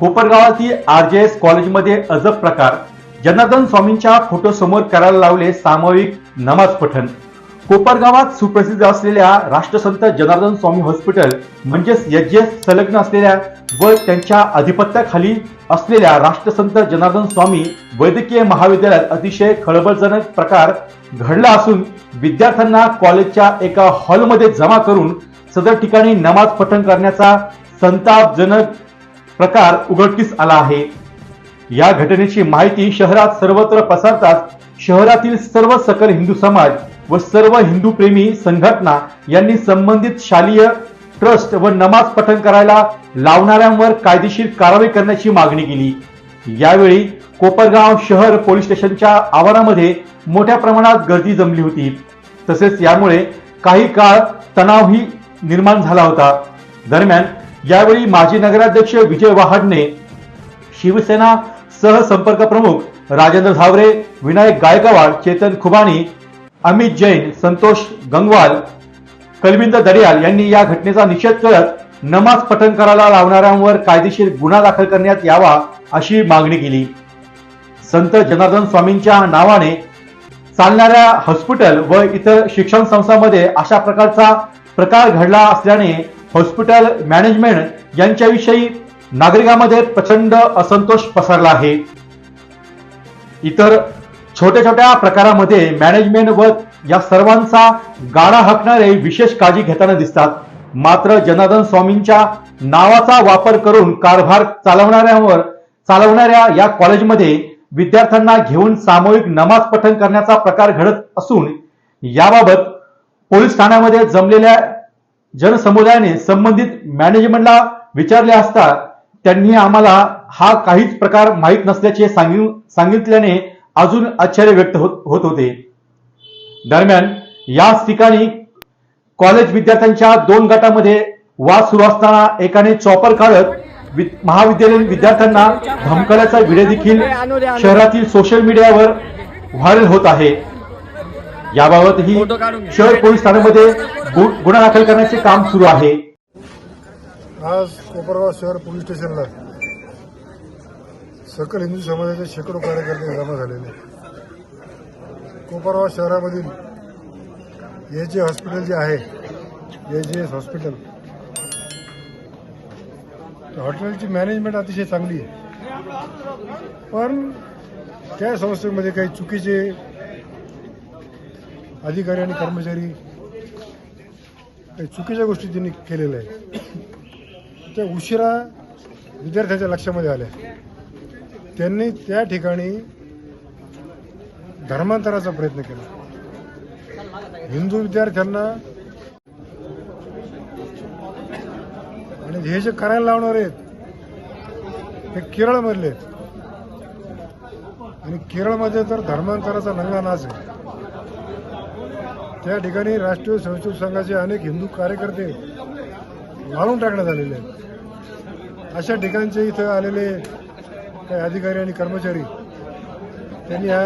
कोपरगावातील R J S कॉलेजमध्ये अजब प्रकार. जनार्दन स्वामींच्या फोटो समोर करायला लावले सामूहिक नमाज पठण. कोपरगावात सुप्रसिद्ध असलेल्या राष्ट्रसंत जनार्दन स्वामी हॉस्पिटल म्हणजेच एस संलग्न असलेल्या व त्यांच्या अधिपत्याखाली असलेल्या राष्ट्रसंत जनार्दन स्वामी वैद्यकीय महाविद्यालयात अतिशय खळबळजनक प्रकार घडला असून विद्यार्थ्यांना कॉलेजच्या एका हॉलमध्ये जमा करून सदर ठिकाणी नमाज पठण करण्याचा संतापजनक प्रकार उघडकीस आला आहे. या घटनेची माहिती शहरात सर्वत्र पसरताच शहरातील सर्व सकल हिंदू समाज व सर्व हिंदू प्रेमी संघटना यांनी संबंधित शालेय ट्रस्ट व नमाज पठण करायला लावणाऱ्यांवर कायदेशीर कारवाई करण्याची मागणी केली. यावेळी कोपरगाव शहर पोलीस स्टेशनच्या आवारामध्ये मोठ्या प्रमाणात गर्दी जमली होती. तसेच यामुळे काही काळ तणावही निर्माण झाला होता. दरम्यान यावेळी माजी नगराध्यक्ष विजय वहाडणे शिवसेना सहसंपर्क प्रमुख राजेंद्र झावरे विनायक गायकवाड चेतन खुबाणी अमित जैन संतोष गंगवाल कलविंद दरियाल यांनी या घटनेचा निषेध करत नमाज पठण करायला लावणाऱ्यांवर कायदेशीर गुन्हा दाखल करण्यात यावा अशी मागणी केली. संत जनार्दन स्वामींच्या नावाने चालणाऱ्या हॉस्पिटल व इतर शिक्षण संस्थांमध्ये अशा प्रकारचा प्रकार घडला असल्याने हॉस्पिटल मॅनेजमेंट यांच्याविषयी नागरिकांमध्ये प्रचंड असंतोष पसरला आहे. इतर छोट्या छोट्या प्रकारामध्ये मॅनेजमेंट व या सर्वांचा गाडा हाकणारे विशेष काळजी घेताना दिसतात. मात्र जनार्दन स्वामींच्या नावाचा वापर करून कारभार चालवणाऱ्यांवर चालवणाऱ्या या कॉलेजमध्ये विद्यार्थ्यांना घेऊन सामूहिक नमाज पठण करण्याचा प्रकार घडत असून याबाबत पोलीस ठाण्यामध्ये जमलेल्या जनसमुदायाने संबंधित मॅनेजमेंटला विचारले असता त्यांनी आम्हाला हा काहीच प्रकार माहीत नसल्याचे सांगितल्याने अजून आश्चर्य व्यक्त होत होत होते. दरम्यान याच ठिकाणी कॉलेज विद्यार्थ्यांच्या दोन गटामध्ये वाद सुरू असताना एकाने चॉपर काढत महाविद्यालयीन विद्यार्थ्यांना धमकल्याचा व्हिडिओ देखील शहरातील सोशल मीडियावर व्हायरल होत आहे. याबाबतही शहर पोलीस ठाण्यामध्ये गु- गुन्हा दाखल करण्याचे काम सुरू आहे. आज कोपरगाव शहर पोलीस स्टेशनला सकल हिंदू समाजाचे शेकडो कार्यकर्ते जमा झालेले कोपरगाव शहरामधील ए जे हॉस्पिटल जे आहे ए जे एस हॉस्पिटल हॉटेलची मॅनेजमेंट अतिशय चांगली आहे. पण त्या संस्थेमध्ये काही चुकीचे अधिकारी आणि कर्मचारी काही चुकीच्या गोष्टी त्यांनी केलेल्या आहेत. त्या उशिरा विद्यार्थ्यांच्या लक्षामध्ये आल्या. त्यांनी त्या ठिकाणी धर्मांतराचा प्रयत्न केला. हिंदू विद्यार्थ्यांना आणि हे जे करायला लावणार आहेत हे केरळमधले आहेत. आणि केरळमध्ये तर धर्मांतराचा नंगा नाच आहे त्या ठिकाणी राष्ट्रीय स्वयंसेवक संघाचे अनेक हिंदू कार्यकर्ते मारून टाकण्यात आलेले आहेत. अशा ठिकाणचे इथं आलेले काही अधिकारी आणि कर्मचारी त्यांनी ह्या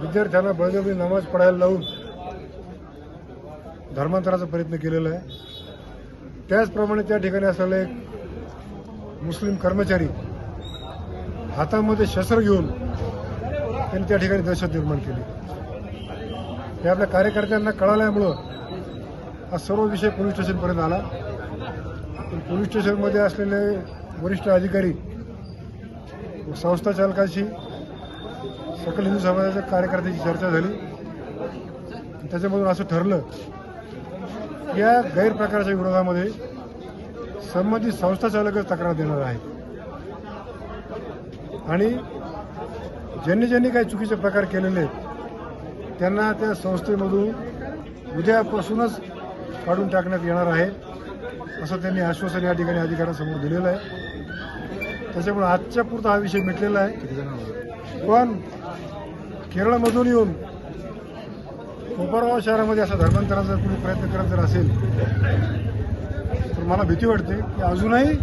विद्यार्थ्यांना बळजबरी नमाज पडायला लावून धर्मांतराचा प्रयत्न केलेला आहे. त्याचप्रमाणे त्या ठिकाणी असलेला एक मुस्लिम कर्मचारी हातामध्ये शस्त्र घेऊन त्यांनी त्या ठिकाणी दहशत निर्माण केली. हे आपल्या कार्यकर्त्यांना कळाल्यामुळं हा सर्व विषय पोलीस स्टेशनपर्यंत आला. पोलीस स्टेशनमध्ये असलेले वरिष्ठ अधिकारी संस्था चालकाशी सकल हिंदू समाजाच्या कार्यकर्त्याची चर्चा झाली. त्याच्यामधून असं ठरलं की या गैरप्रकाराच्या विरोधामध्ये संबंधित संस्था चालकच तक्रार देणार आहे आणि ज्यांनी ज्यांनी काही चुकीचे प्रकार केलेले आहेत त्यांना त्या संस्थेमधून उद्यापासूनच काढून टाकण्यात येणार आहे असं त्यांनी आश्वासन या ठिकाणी अधिकाऱ्यांसमोर दिलेलं आहे. त्याच्यामुळे आजच्या पुरता हा विषय मिटलेला आहे. पण केरळमधून येऊन कोपरगाव शहरामध्ये असा धर्मांतराचा कुणी प्रयत्न करत जर असेल तर मला भीती वाटते की अजूनही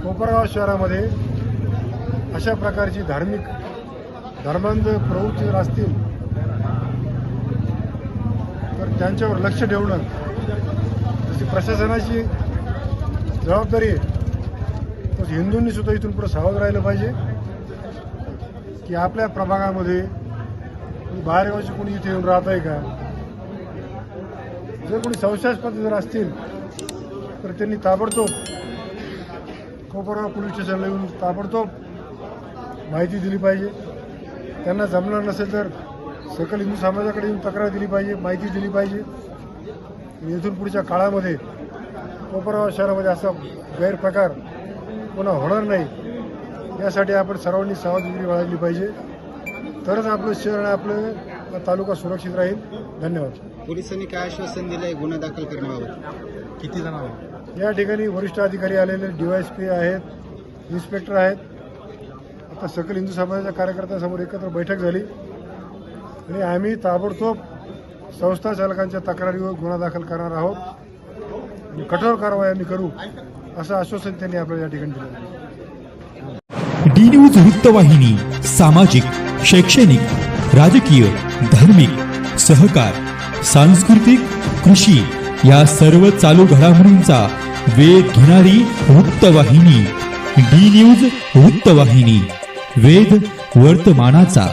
कोपरगाव शहरामध्ये अशा प्रकारची धार्मिक धर्मांध प्रवृत्ती जर असतील तर त्यांच्यावर लक्ष ठेवणं जशी प्रशासनाची जबाबदारी आहे. तर हिंदूंनी सुद्धा इथून पुढे सावध राहिलं पाहिजे की आपल्या प्रभागामध्ये बाहेरगावचे कोणी इथे येऊन राहत आहे का? जर कोणी संशयास्पद जर असतील तर त्यांनी ताबडतोब कोपरगाव पोलीस स्टेशनला येऊन ताबडतोब माहिती दिली पाहिजे. त्यांना जमणार नसेल तर सकल हिंदू समाजाकडे येऊन तक्रार दिली पाहिजे माहिती दिली पाहिजे. इथून पुढच्या काळामध्ये कोपरगाव शहरामध्ये असा गैरप्रकार पुन्हा होणार नाही. यासाठी आपण सर्वांनी सावधगिरी बाळगली पाहिजे. तरच आपलं शहर आणि आपलं तालुका सुरक्षित राहील. धन्यवाद. पोलिसांनी काय आश्वासन दिलंय? गुन्हा दाखल करण्याबाबत. किती जण या ठिकाणी वरिष्ठ अधिकारी आलेले डीवायएसपी आहेत इन्स्पेक्टर आहेत. आता सकल हिंदू समाजाच्या कार्यकर्त्यांसमोर एकत्र बैठक झाली. आणि आम्ही ताबडतोब संस्था चालकांच्या तक्रारीवर गुन्हा दाखल करणार आहोत. आणि कठोर कारवाई आम्ही करू असं आश्वासन त्यांनी आपल्याला या ठिकाणी दिलं डी न्यूज वृत्तवाहिनी सामाजिक शैक्षणिक राजकीय धार्मिक सहकार सांस्कृतिक कृषी या सर्व चालू घडामोडींचा वेध घेणारी वृत्तवाहिनी डी न्यूज वृत्तवाहिनी वेध वर्तमानाचा.